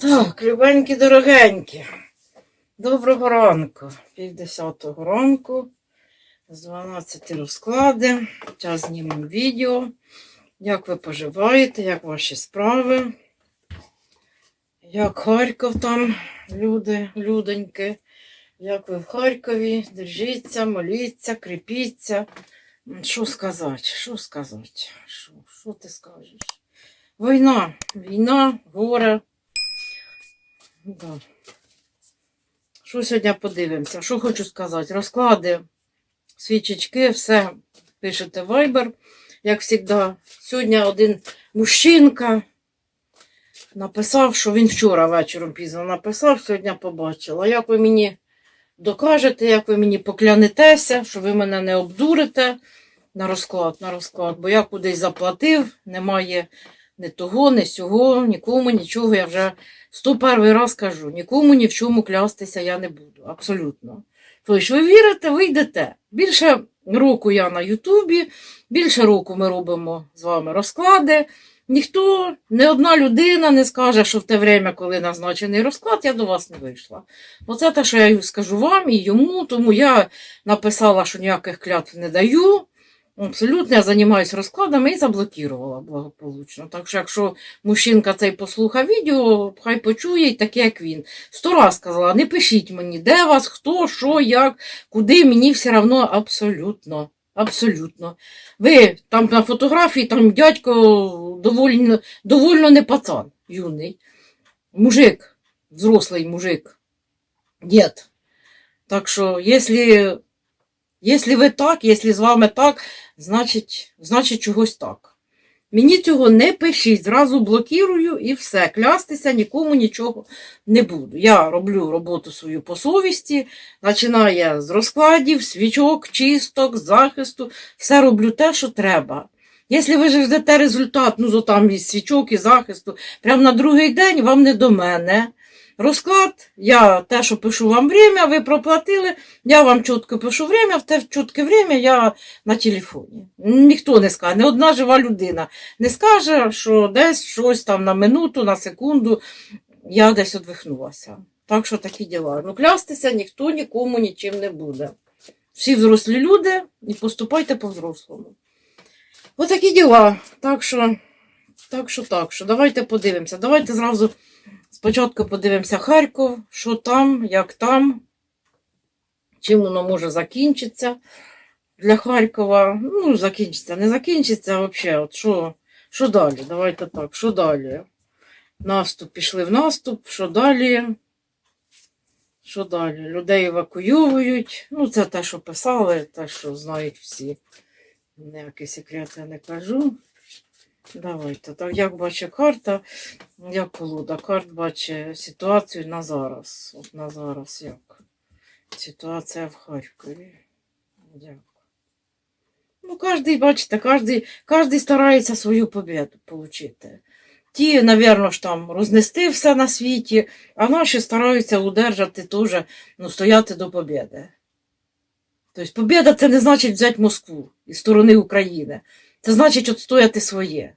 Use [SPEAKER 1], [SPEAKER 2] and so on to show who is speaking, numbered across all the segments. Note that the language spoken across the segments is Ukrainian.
[SPEAKER 1] Так, любенькі, дорогенькі. Доброго ранку. Пів десятого ранку. З 12 розклади. Час знімемо відео. Як ви поживаєте, як ваші справи? Як Харків там, люди, людоньки? Як ви в Харкові? Держіться, моліться, кріпіться. Що сказати? Що сказати? Що ти скажеш? Війна, війна, горе. Да. Що сьогодні подивимося? Що хочу сказати? Розклади, свічечки, все пишете в Viber, як завжди. Сьогодні один мужчинка написав, що він вчора вечором пізно написав, сьогодні побачила. Як ви мені докажете, як ви мені поклянетеся, що ви мене не обдурите на розклад, на розклад, бо я кудись заплатив, немає ні того, ні сього, нікому нічого. Я вже 101 раз кажу, нікому ні в чому клястися я не буду. Абсолютно. Тобто, ви вірите, ви йдете. Більше року я на Ютубі, більше року ми робимо з вами розклади. Ніхто, не одна людина не скаже, що в те время, коли назначений розклад, я до вас не вийшла. Оце те, що я скажу вам і йому, тому я написала, що ніяких клятв не даю. Абсолютно, я займаюся розкладами і заблокувала благополучно. Так що, якщо мужчинка цей послухав відео, хай почує і таке, як він. Сто раз сказала, не пишіть мені, де вас, хто, що, як, куди, мені все одно абсолютно. Абсолютно. Ви там на фотографії, там дядько довольно, довольно не пацан, юний. Мужик, взрослий мужик. Дід. Так що, якщо, якщо ви так, якщо з вами так, значить, значить чогось так. Мені цього не пишіть, зразу блокірую і все. Клястися нікому нічого не буду. Я роблю роботу свою по совісті, починає з розкладів, свічок, чисток, захисту. Все роблю те, що треба. Якщо ви ждете результат, ну то там і свічок, і захисту, прямо на другий день вам не до мене. Розклад, я те, що пишу вам время, ви проплатили, я вам чітко пишу время, в те чітке время я на телефоні. Ніхто не скаже, не одна жива людина не скаже, що десь щось там на минуту, на секунду я десь одвихнулася. Так що такі діла. Ну, клястися ніхто нікому нічим не буде. Всі взрослі люди і поступайте по-взрослому. Отакі діла. Так що, так що, так що, давайте подивимося. Давайте зразу спочатку подивимося Харків, що там, як там, чим воно може закінчитися для Харкова. Ну, закінчиться, не закінчиться, взагалі, от що, що далі? Давайте так, що далі? Наступ, пішли в наступ, що далі? Що далі? Людей евакуюють. Ну, це те, що писали, те, що знають всі. Ніякі секрети не кажу. Давайте. Так, як бачить карта, як колода карт бачить ситуацію на зараз. От на зараз як. Ситуація в Харкові. Дякую. Ну, кожен, бачите, кожен, кожен старається свою победу отримати. Ті, напевно, ж там рознести все на світі, а наші стараються удержати теж, ну, стояти до побєди. Тобто, побєда це не значить взяти Москву із сторони України. Це значить відстояти своє.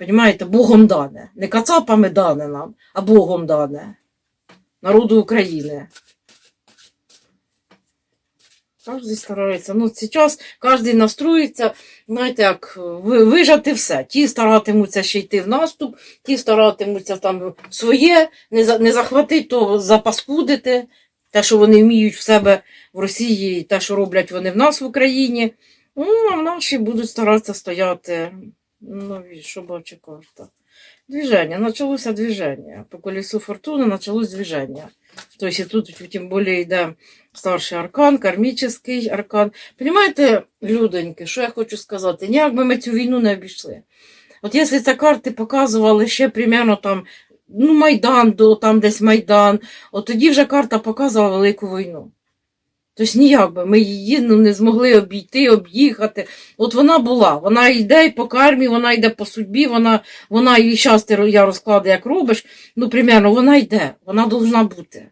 [SPEAKER 1] Понімаєте, Богом дане. Не кацапами дане нам, а Богом дане. Народу України. Кожен старається. Ну, зараз кожен настроїться, знаєте, як вижати все. Ті старатимуться ще йти в наступ, ті старатимуться там своє, не, не захватити, то запаскудити. Те, що вони вміють в себе в Росії, те, що роблять вони в нас в Україні. Ну, а наші будуть старатися стояти. Ну, і що бачу. Движення, почалося движення. По колесу фортуни почалось движення. Тобто тут тим більше йде старший аркан, кармічний аркан. Понимаєте, людоньки, що я хочу сказати? Ніяк би ми цю війну не обійшли. От якщо ці карти показували ще примерно там, ну, Майдан, там десь Майдан, от тоді вже карта показувала Велику війну. Тобто ніяк би ми її ну, не змогли обійти, об'їхати. От вона була, вона йде по кармі, вона йде по судьбі, вона, вона і зараз ти я розкладу, як робиш, ну, примерно, вона йде, вона должна бути.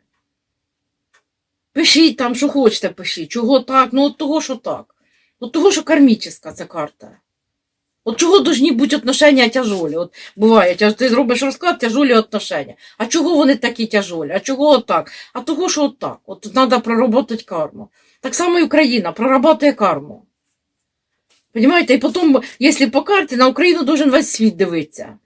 [SPEAKER 1] Пишіть там, що хочете, пишіть. Чого так? Ну, от того, що так. От того, що кармічна ця карта. От чого должні бути отношення тяжолі? От буває, ти робиш розклад, тяжолі отношення. А чого вони такі тяжолі? А чого отак? А того, що отак. От треба проработати карму. Так само і Україна прорабатує карму. Понимаєте? І потім, якщо по карті, на Україну должен весь світ дивитися.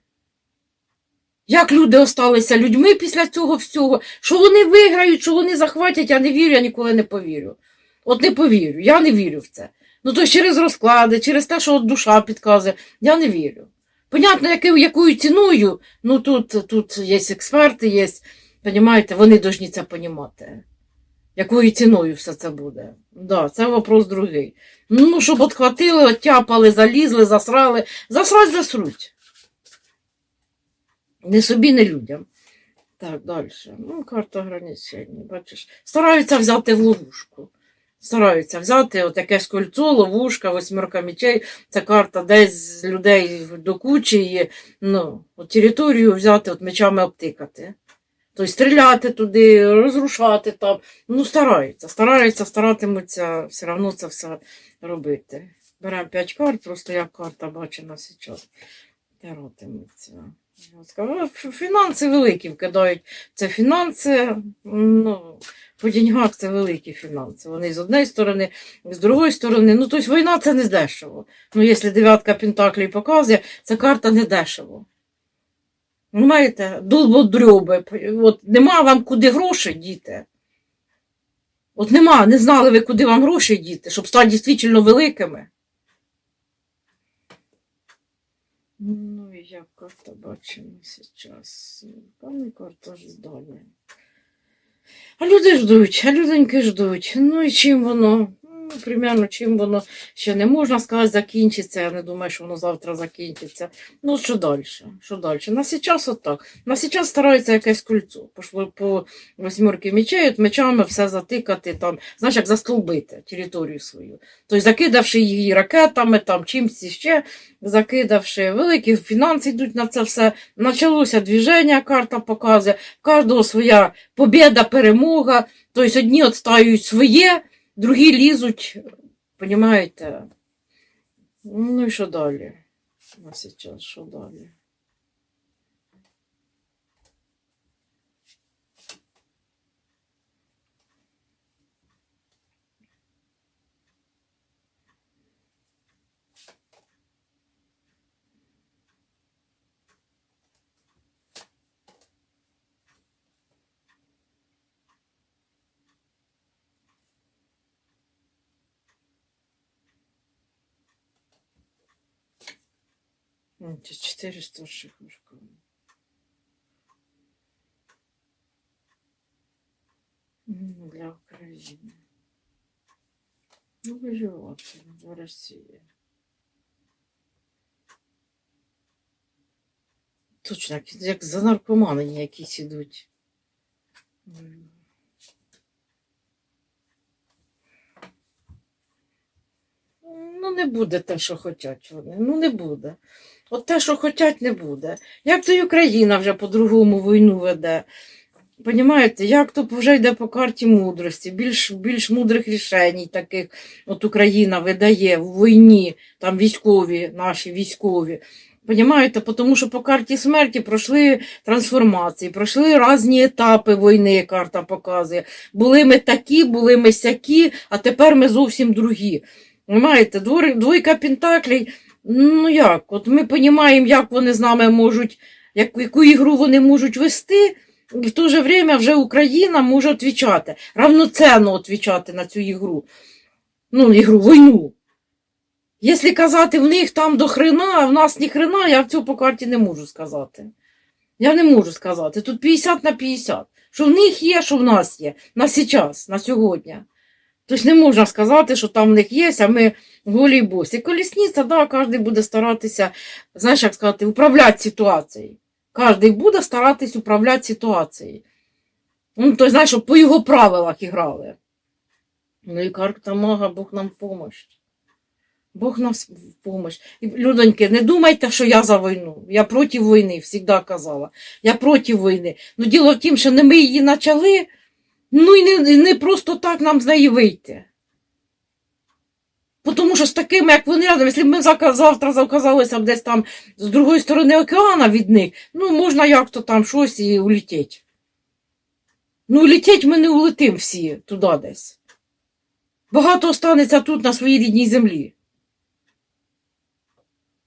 [SPEAKER 1] Як люди осталися людьми після цього всього, що вони виграють, що вони захватять, я не вірю, я ніколи не повірю. От не повірю, я не вірю в це. Ну то через розклади, через те, що душа підказує, я не вірю. Понятно, яки- якою ціною, ну тут, тут є експерти, є, понімаєте, вони повинні це понімати. Якою ціною все це буде? Да, це вопрос другий. Ну, щоб отхватили, оттяпали, залізли, засрали. Засрать, засруть. Не собі, не людям. Так, далі. Ну, карта ограничень, бачиш. Стараються взяти в ловушку. Стараються взяти от якесь кольцо, ловушка, восьмерка мечей. Це карта десь людей до кучі, і, ну, от територію взяти, от мечами обтикати. Тобто стріляти туди, розрушати там. Ну, стараються, стараються, старатимуться все одно це все робити. Беремо 5 карт, просто як карта бачена зараз. Старатимуться. Я сказала, Фінанси великі вкидають. Це фінанси, ну, по деньгах це великі фінанси. Вони з однієї сторони, з другої сторони. Ну, тобто війна це не дешево. Ну, якщо дев'ятка пентаклей показує, ця карта не дешево. Знаєте, долбодрьоби. От нема вам куди гроші діти. От нема, не знали ви, куди вам гроші діти, щоб стати дійсно великими. Як карта бачимо зараз. Певний карта ж здання. А люди ждуть, а люденьки ждуть. Ну і чим воно? Ну, примерно, чим воно ще не можна сказати, закінчиться. Я не думаю, що воно завтра закінчиться. Ну, що далі? Що далі? На зараз отак. На зараз стараються якесь кольцо. Пошло по восьмерки мечей, от мечами все затикати, там, знаєш, як застолбити територію свою. Тобто закидавши її ракетами, там, чимось ще, закидавши, великі фінанси йдуть на це все. Почалося движення, карта показує, кожного своя побіда, перемога. Тобто одні відстаюють своє, другі лізуть, понімаєте? Ну і що далі? На зараз, що далі? Ну, Це 400 шихушка. Ну, Для України. Ну, виживати в Росії. Точно, як за наркомани якісь ідуть. Ну, не буде те, що хочуть вони. Ну, не буде. От те, що хочуть, не буде. Як то й Україна вже по-другому війну веде. Понімаєте, як то вже йде по карті мудрості, більш, більш мудрих рішень таких от Україна видає в війні, там військові, наші військові. Понімаєте, тому що по карті смерті пройшли трансформації, пройшли різні етапи війни, карта показує. Були ми такі, були ми сякі, а тепер ми зовсім другі. Понимаєте, двойка пентаклей, ну як, от ми розуміємо, як вони з нами можуть, як, яку ігру вони можуть вести, і в то же время вже Україна може відповідати, равноценно відповідати на цю ігру. Ну, ігру, війну. Якщо казати, в них там до хрена, а в нас ні хрена, я в цю по карті не можу сказати. Я не можу сказати. Тут 50 на 50. Що в них є, що в нас є. На сейчас, на сьогодні. Тобто не можна сказати, що там в них є, а ми голі босі. Колісниця, да, кожен буде старатися, знаєш, як сказати, управляти ситуацією. Кожен буде старатись управляти ситуацією. Ну, то знаєш, щоб по його правилах іграли. Ну і карта мага, Бог нам помощь. Бог нам помощь. І, людоньки, не думайте, що я за війну. Я проти війни, завжди казала. Я проти війни. Ну, діло в тім, що не ми її почали, ну і не, не просто так нам з неї вийти. Тому що з такими, як вони рядом, якщо б ми завтра заказалися б десь там з другої сторони океана від них, ну можна як-то там щось і улетіти. Ну, улетіть ми не улетим всі туди десь. Багато останеться тут, на своїй рідній землі.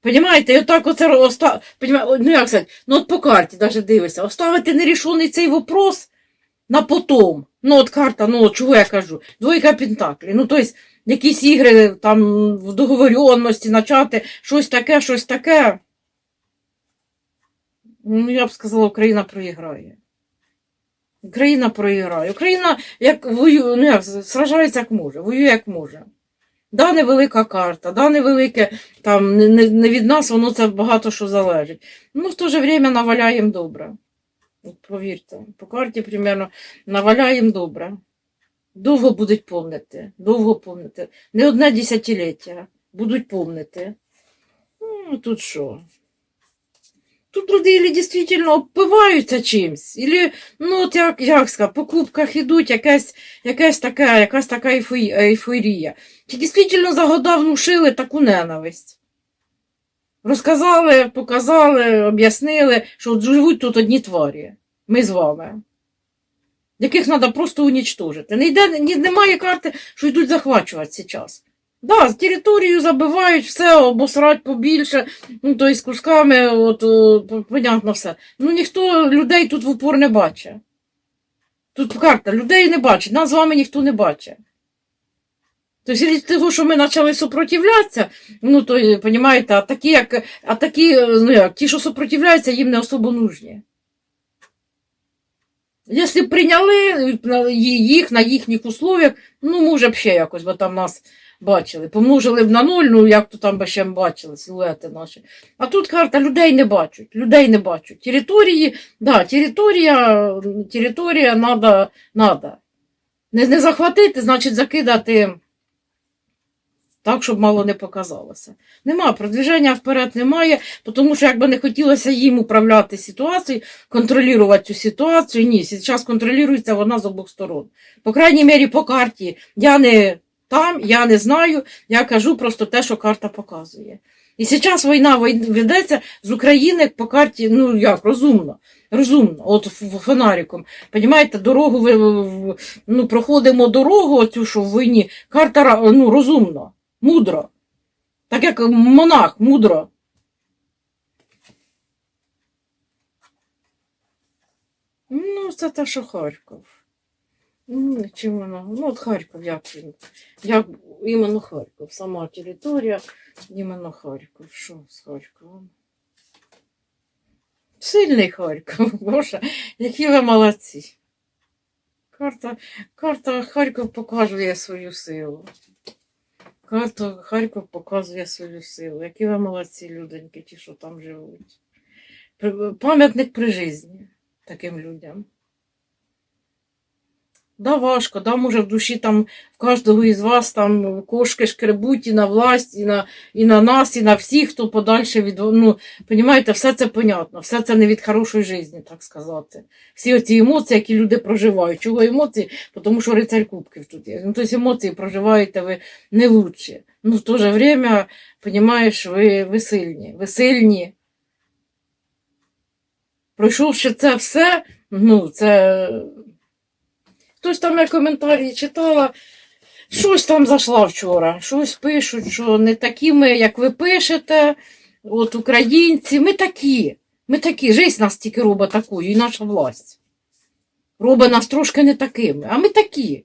[SPEAKER 1] Понімаєте, і отак оце оста... Ну як сказати, ну от по карті навіть дивишся, оставити нерішений цей вопрос на потом. Ну, от карта, ну чого я кажу? Двойка Пентаклі. Ну, тобто, якісь ігри там в договоренності, начати, щось таке, щось таке. Ну, я б сказала, Україна проіграє. Україна проіграє. Україна як воює, ну як сражається як може, воює як може. Да, невелика карта, да, невелике, там, не, не, не від нас, воно це багато що залежить. Ну, в то же время наваляємо добре. Повірте, по карті примерно наваляємо добре. Довго будуть помнити, довго помнити. Не одне десятиліття будуть помнити. Ну, тут що? Тут люди или дійсно обпиваються чимсь, или, ну, от як, як сказати, по клубках ідуть якась, якась така, якась така ейфорія. Чи дійсно за года внушили таку ненависть? Розказали, показали, об'яснили, що живуть тут одні тварі. Ми з вами. Яких треба просто унічтожити. Не йде, ні, немає карти, що йдуть захвачувати зараз. Да, територію забивають, все обосрать побільше, ну, то з кусками, от, о, понятно все. Ну ніхто людей тут в упор не бачить. Тут карта, людей не бачить, нас з вами ніхто не бачить. Тобто, з того, що ми почали супротивлятися, ну, то, е, понімаєте, а такі, як, а такі, ну, як, ті, що супротивляються, їм не особо нужні. Якщо б прийняли їх на їхніх условиях, ну, може б ще якось, бо там нас бачили. Помножили б на нуль, ну як то там би ще бачили, силуети наші. А тут карта людей не бачать, людей не бачать. Території, да, територія, територія надо, надо. Не, не захватити, значить закидати так, щоб мало не показалося. Нема, продвіження вперед немає, тому що якби не хотілося їм управляти ситуацією, контролювати цю ситуацію, ні, зараз контролюється вона з обох сторон. По крайній мірі, по карті я не там, я не знаю, я кажу просто те, що карта показує. І зараз війна ведеться з України по карті, ну як, розумно. Розумно, от фонариком. Понімаєте, дорогу ну, проходимо дорогу, оцю, що в війні, карта ну, розумно, мудро. Так як монах, мудро. Ну, це те, що Харків. Ну, воно? Ну, от Харків, як він? Як іменно Харків, сама територія, іменно Харків. Що з Харковом? Сильний Харків, Боже, які ви молодці. Карта, карта Харків показує свою силу. Карта Харків показує свою силу. Які ви молодці, людоньки, ті, що там живуть. Пам'ятник при житті таким людям. Да, важко, да, може в душі там в кожного із вас там кошки шкребуть і на власть, і на, і на нас, і на всіх, хто подальше від. Ну, понімаєте, все це понятно, все це не від хорошої житті, так сказати. Всі оці емоції, які люди проживають. Чого емоції? Тому що рицарь кубків тут є. Ну, тобто емоції проживаєте ви не лучше. Ну, в то же время, понімаєш, ви, ви сильні. Ви сильні. Пройшовши це все, ну, це. Хтось там я коментарі читала, щось там зайшла вчора, щось пишуть, що не такі ми, як ви пишете, от українці, ми такі. Ми такі. Жизнь нас тільки робить такою, і наша власть. Робить нас трошки не такими, а ми такі.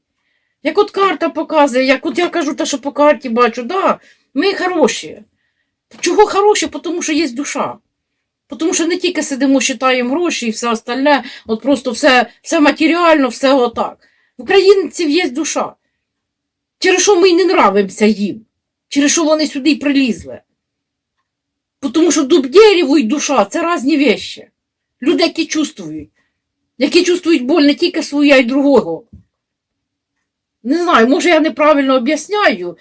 [SPEAKER 1] Як от карта показує, як от я кажу те, що по карті бачу, да, ми хороші. Чого хороші? Тому що є душа. Тому що не тільки сидимо, считаємо гроші і все остальне, от просто все, все матеріально, все отак. Українців є душа. Через що ми й не нравимося їм, через що вони сюди й прилізли. Тому що дуб дереву і душа це різні вещі. Люди, які чувствують, які чувствують боль не тільки свою, а й другого. Не знаю, може я неправильно об'ясняю.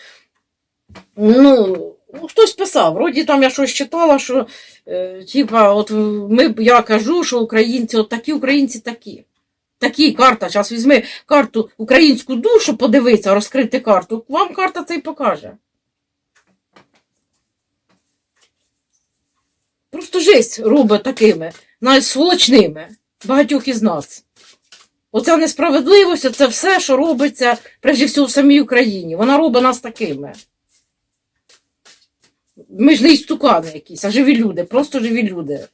[SPEAKER 1] Ну, ну, хтось писав, вроді там я щось читала, що е, типа, от ми, я кажу, що українці, от такі українці такі. Такі карта, зараз візьми карту українську душу, подивитися, розкрити карту. Вам карта це й покаже. Просто жесть робить такими, навіть сволочними, багатьох із нас. Оця несправедливість це все, що робиться, прежде всього, в самій Україні. Вона робить нас такими. Ми ж не істукани якісь, а живі люди, просто живі люди.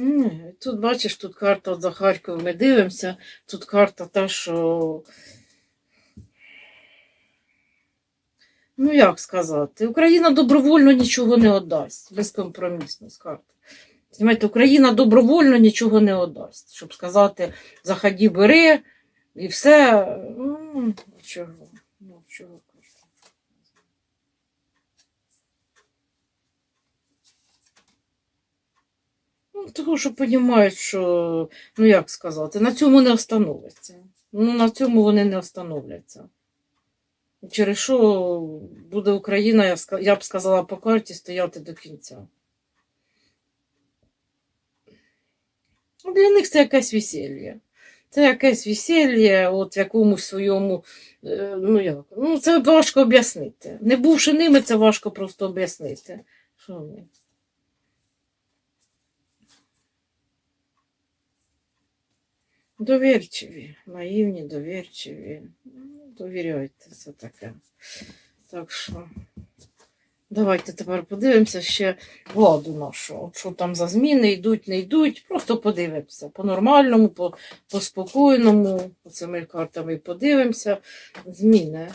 [SPEAKER 1] Ні, Тут бачиш, тут карта за Харків ми дивимося. Тут карта та, що. Ну, як сказати, Україна добровольно нічого не віддасть. Безкомпромісно з карти. Знаєте, Україна добровольно нічого не віддасть. Щоб сказати, заходи, бери і все. Ну, чого? Ну, чого карта? Ну, того, що розуміють, що, ну як сказати, на цьому не остановиться. Ну, на цьому вони не остановляться. Через що буде Україна, я, б сказала, по карті стояти до кінця. Для них це якесь весілля. Це якесь весілля, от якомусь своєму, е, ну як, ну це важко об'яснити. Не бувши ними, це важко просто об'яснити. Що вони? Довірчиві, наївні, довірчиві. Довіряйте, це таке. Так що, давайте тепер подивимося ще владу нашу. От Що там за зміни йдуть, не йдуть. Просто подивимося. По-нормальному, по, по спокійному, по цими картами подивимося. Зміни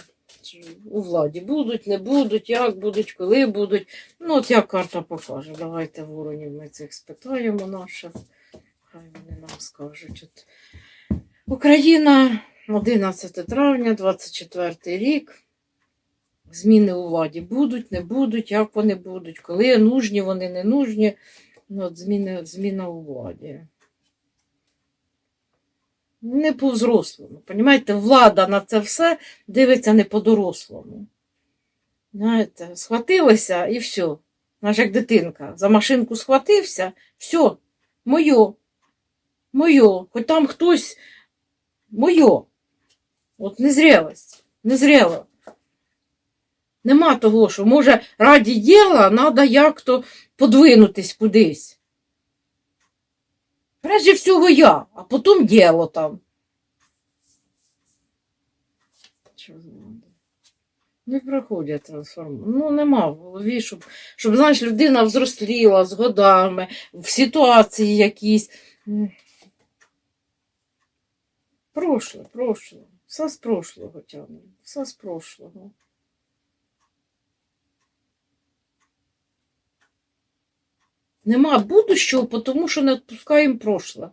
[SPEAKER 1] у владі будуть, не будуть, як будуть, коли будуть. Ну, от як карта покаже. Давайте воронів ми цих спитаємо наших. Хай вони нам скажуть. Україна 11 травня, 24 рік. Зміни у владі будуть, не будуть, як вони будуть, коли нужні, вони не нужні. Ну, от зміни, зміна у владі. Не по-взрослому. Понімаєте, влада на це все дивиться не по-дорослому. Знаєте, схватилися і все. Знаєш, як дитинка. За машинку схватився, все, моє. Моє. Хоч там хтось моє. От незрілость. Незріло. Нема того, що може раді діла треба як-то подвинутись кудись. Прежде всього я, а потім діло там. Не проходять трансформацію. Ну, нема в голові, щоб, щоб знаєш, людина взросліла з годами, в ситуації якісь. М. Прошле, прошле. Все з прошлого тягне. Все з прошлого. Нема будущого, тому що не відпускаємо прошле.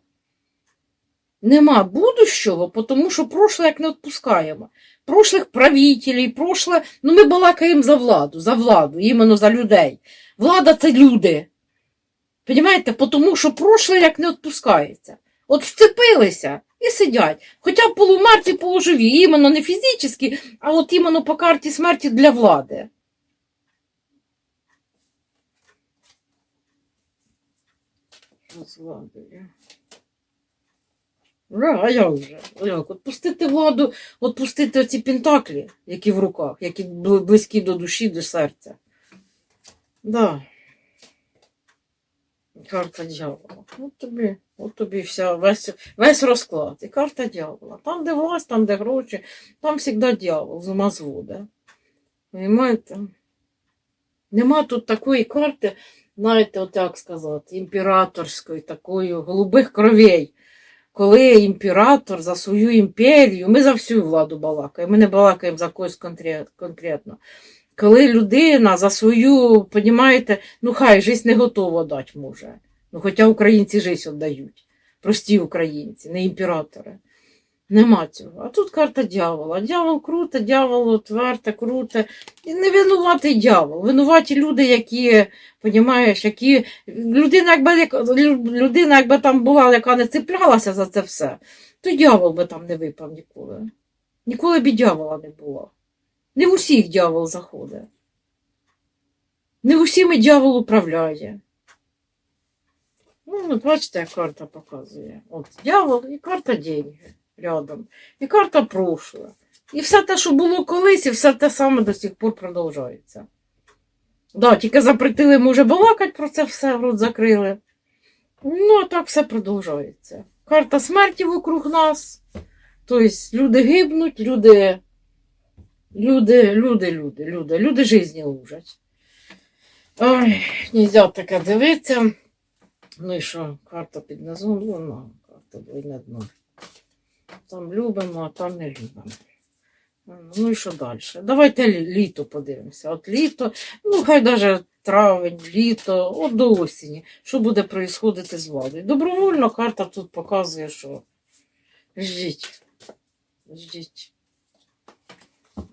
[SPEAKER 1] Нема будущого, тому що прошле як не відпускаємо. Прошлих правителів, прошле, ну ми балакаємо за владу, за владу, іменно за людей. Влада це люди. Понімаєте? Тому що прошле як не відпускається. От вцепилися і сидять. Хоча б полумерті, полуживі, іменно не фізично, а от іменно по карті смерті для влади. А як же? А Як? От пустити владу, от пустити оці пентаклі, які в руках, які бли- близькі до душі, до серця. Да. Карта дьявола. От тобі, от тобі вся, весь, весь розклад. І карта дьявола. Там, де власть, там, де гроші, там завжди дьявол з ума зводить. Понимаєте? Нема тут такої карти, знаєте, от як сказати, імператорської, такої голубих кровей. Коли імператор за свою імперію, ми за всю владу балакаємо, ми не балакаємо за когось конкретно. Коли людина за свою, понімаєте, ну хай життя не готова дати може. Ну, хоча українці життя віддають. Прості українці, не імператори. Нема цього. А тут карта дьявола. Дьявол круте, дьявол тверте, круте. І не винуватий дьявол. Винуваті люди, які, понімаєш, які. Людина, якби, як- людина, якби там була, яка не цеплялася за це все, то дьявол би там не випав ніколи. Ніколи б дьявола не було. Не в усіх дьявол заходить. Не в усіми дьявол управляє. Ну, от бачите, як карта показує. От дьявол і карта деньги рядом, і карта прошле. І все те, що було колись, і все те саме до сих пор продовжується. Да, тільки запретили, може, балакати про це все, рот закрили. Ну, а так все продовжується. Карта смерті вокруг нас. Тобто люди гибнуть, люди, люди, люди, люди, люди, люди житті лужать. Ой, нельзя таке дивитися. Ну і що, карта під низом, вона, карта двойне дно. Там любимо, а там не любимо. Ну і що далі? Давайте літо подивимося. От літо, ну хай навіть травень, літо, от до осені. Що буде происходити з владою? Добровольно карта тут показує, що ждіть. Ждіть.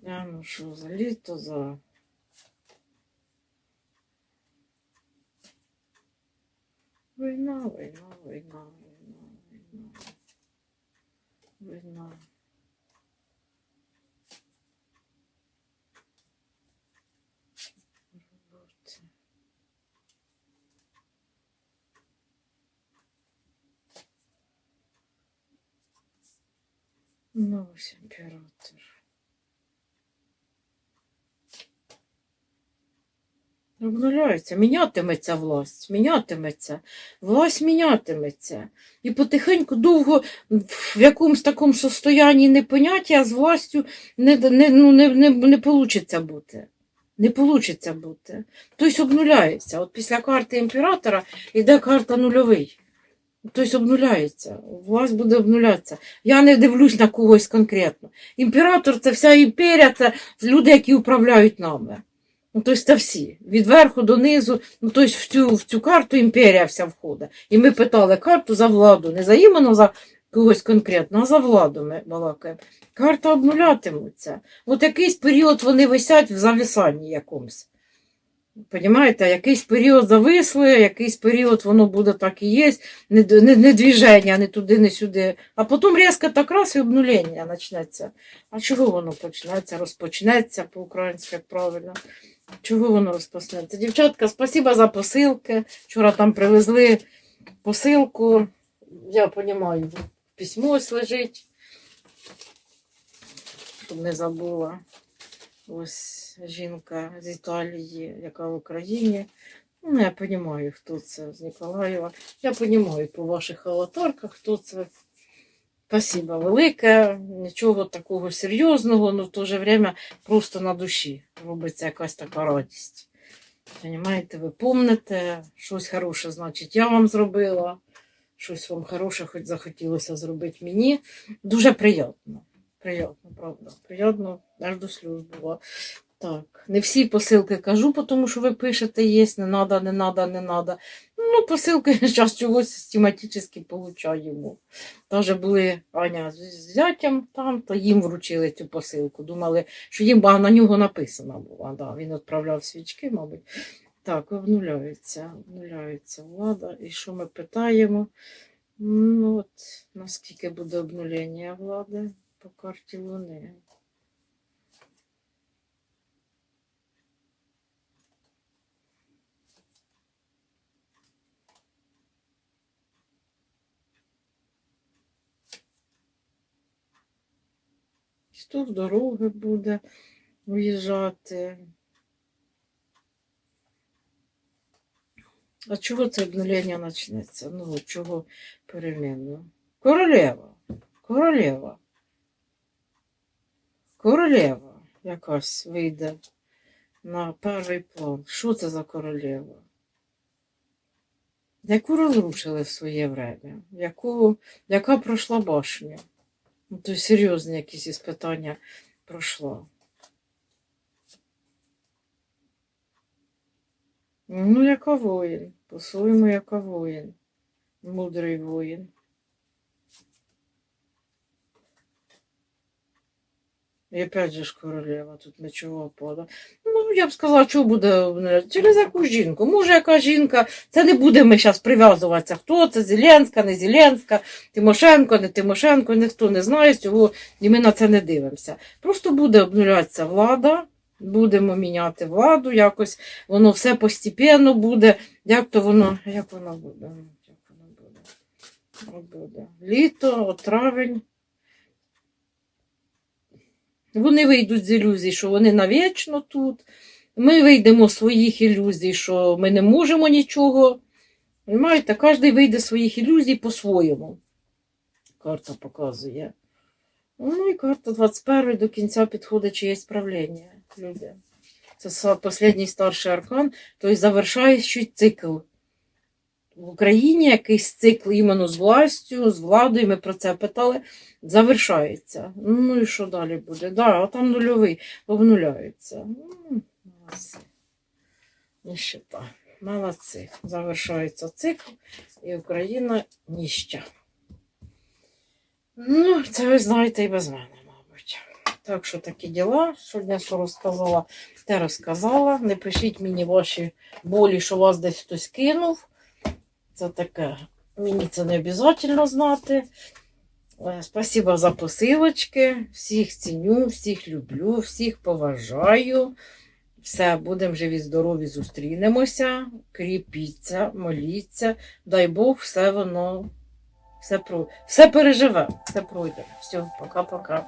[SPEAKER 1] Я ну що, за літо, за. Війна, війна, війна, війна, війна. Війна. Робота. Ну, ось імператор. Обнуляється, мінятиметься власть, мінятиметься, власть мінятиметься. І потихеньку довго в якомусь такому состоянні непоняття з властю не, не, ну, не, не, не получиться бути. Не получиться бути. Тобто обнуляється. От після карти імператора йде карта нульовий. Тобто обнуляється. Власть буде обнулятися. Я не дивлюсь на когось конкретно. Імператор це вся імперія, це люди, які управляють нами. Ну, тобто це всі, від верху до низу, ну, тобто в цю, в цю карту імперія вся входить. І ми питали карту за владу, не за іменно за когось конкретно, а за владу ми балакаємо. Карта обнулятимуться. От якийсь період вони висять в зависанні якомусь. Понімаєте, якийсь період зависли, якийсь період воно буде так і є, не, не, не движення, не туди, не сюди. А потім різко так раз і обнулення почнеться. А чого воно почнеться? Розпочнеться по-українськи, правильно. Чого воно розпочнеться? Дівчатка, спасибо за посилки. Вчора там привезли посилку. Я розумію, письмо ось лежить. Щоб не забула. Ось жінка з Італії, яка в Україні. Ну, я розумію, хто це з Ніколаєва. Я розумію по ваших аватарках, хто це. Спасибо велике, нічого такого серйозного, але в то же время просто на душі робиться якась така радість. Понимаєте, ви помните, щось хороше, значить, я вам зробила, щось вам хороше хоч захотілося зробити мені. Дуже приємно. Приємно, правда. Приємно, аж до сльоз було. Так, не всі посилки кажу, тому що ви пишете, є, не надо, не надо, не надо. Ну, посилки зараз чогось систематично получаємо. Даже були Аня з зятям там, то їм вручили цю посилку. Думали, що їм а на нього написано було. Да, він відправляв свічки, мабуть. Так, обнуляється, обнуляється влада. І що ми питаємо? Ну, от, наскільки буде обнулення влади по карті Луни? Тут дороги буде виїжджати. А чого це обнулення почнеться? Ну, чого перемінно? Королева. Королева. Королева якась вийде на перший план. Що це за королева? Яку розрушили в своє время? Яку, яка пройшла башню? Ну, то серйозні якісь іспитання пройшла. Ну, яка воїн, по-своєму, яка воїн, мудрий воїн. І опять же ж королева, тут нічого пада. Ну, я б сказала, що буде через яку жінку. Може, яка жінка, це не будемо зараз прив'язуватися. Хто це, Зеленська, не Зеленська, Тимошенко, не Тимошенко, ніхто не знає цього, і ми на це не дивимося. Просто буде обнулятися влада, будемо міняти владу, якось воно все постепенно буде. Як то воно, як воно буде? Як воно буде. Літо, травень. Вони вийдуть з ілюзій, що вони навічно тут. Ми вийдемо з своїх ілюзій, що ми не можемо нічого. Понимаєте, кожен вийде з своїх ілюзій по-своєму. Карта показує. Ну і карта 21 до кінця підходить чиєсь правління. Люди. Це останній старший аркан, тобто завершаючий цикл. В Україні якийсь цикл іменно з властю, з владою, ми про це питали, завершається. Ну і що далі буде? Да, а там нульовий обнуляється. М, Молодці. Ніщета. Молодці. Завершається цикл, і Україна ніща. Ну, це ви знаєте і без мене, мабуть. Так що такі діла. Сьогодні що розказала, те розказала. Не пишіть мені ваші болі, що вас десь хтось кинув. Це таке. Мені це не обов'язково знати. Е, Спасибо за посилочки. Всіх ціню, всіх люблю, всіх поважаю. Все, будемо живі, здорові, зустрінемося. Кріпіться, моліться. Дай Бог, все воно, все, про... все переживе, все пройде. Все, пока-пока.